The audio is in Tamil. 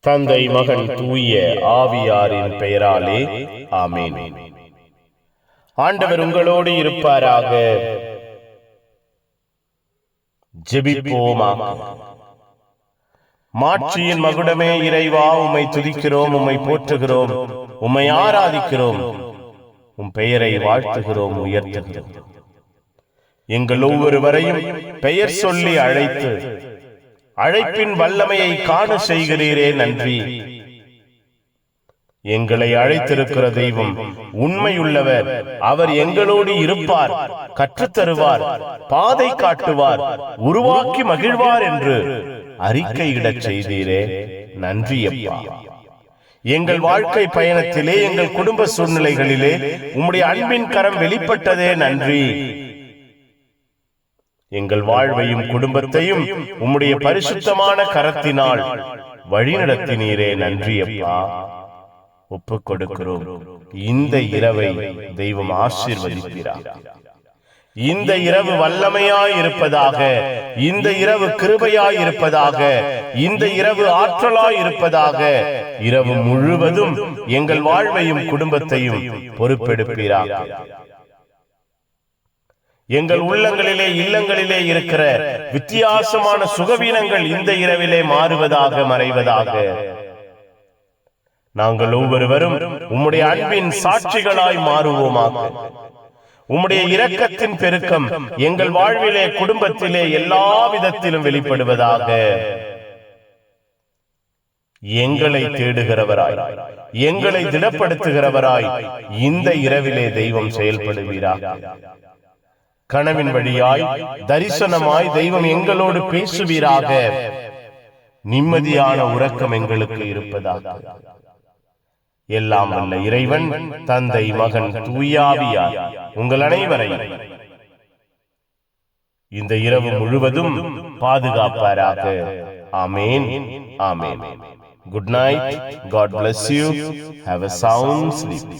தந்தை மகன் தூய ஆவியாரின் பெயராலே ஆமென். ஆண்டவர் உங்களோடு இருப்பாராக. ஜெபிப்போமாக மாட்சியின் மகுடமே இறைவா உம்மை துதிக்கிறோம் உம்மை போற்றுகிறோம் உம்மை ஆராதிக்கிறோம். உம் பெயரை வாழ்த்துகிறோம் உயர்த்துகிறோம். எங்கள் ஒவ்வொருவரையும் பெயர் சொல்லி அழைத்து அழைப்பின் வல்லமையை காண செய்கிறீரே நன்றி. எங்களை அழைத்திருக்கிற தெய்வம் உண்மையுள்ளவர். அவர் எங்களோடு இருப்பார் கற்றுத்தருவார் பாதை காட்டுவார் உருவாக்கி மகிழ்வார் என்று அறிக்கையிடச் செய்தீரே. நன்றி அப்பா. எங்கள் வாழ்க்கை பயணத்திலே எங்கள் குடும்ப சூழ்நிலைகளிலே உம்முடைய அன்பின் கரம் வெளிப்பட்டதே நன்றி. எங்கள் வாழ்வையும் குடும்பத்தையும் உம்முடைய பரிசுத்தமான கரத்தினால் வழிநடத்தினீரே நன்றி அப்பா கொடுக்கிறோம். இந்த இரவை தெய்வம் ஆசீர்வதிக்கிறார் இந்த இரவு வல்லமையாய் இருப்பதாக இந்த இரவு கிருபையாய் இருப்பதாக இந்த இரவு ஆற்றலாய் இருப்பதாக இரவு முழுவதும் எங்கள் வாழ்வையும் குடும்பத்தையும் பொறுப்பெடுப்பீராக எங்கள் உள்ளங்களிலே இல்லங்களிலே இருக்கிற வித்தியாசமான சுகவீனங்கள் இந்த இரவிலே மாறுவதாக மறைவதாக நாங்கள் ஒவ்வொருவரும் உம்முடைய அன்பின் சாட்சிகளாய் மாறுவோமாக. உம்முடைய இரக்கத்தின் பெருக்கம் எங்கள் வாழ்விலே குடும்பத்திலே எல்லா விதத்திலும் வெளிப்படுவதாக. எங்களை தேடுகிறவராய். எங்களை திடப்படுத்துகிறவராய். இந்த இரவிலே தெய்வம் செயல்படுவீராக. கனவின் வழியாய் தரிசனமாய் தெய்வம் எங்களோடு பேசுவீராக. நிம்மதியான உறக்கம் எங்களுக்கு இருப்பதாக. எல்லாம் வல்ல இறைவன் தந்தை மகன் தூயாவியார். உங்கள் அனைவரையும் இந்த இரவு முழுவதும் பாதுகாப்பாராக. ஆமேன் ஆமேன் good night God bless you have a sound sleep.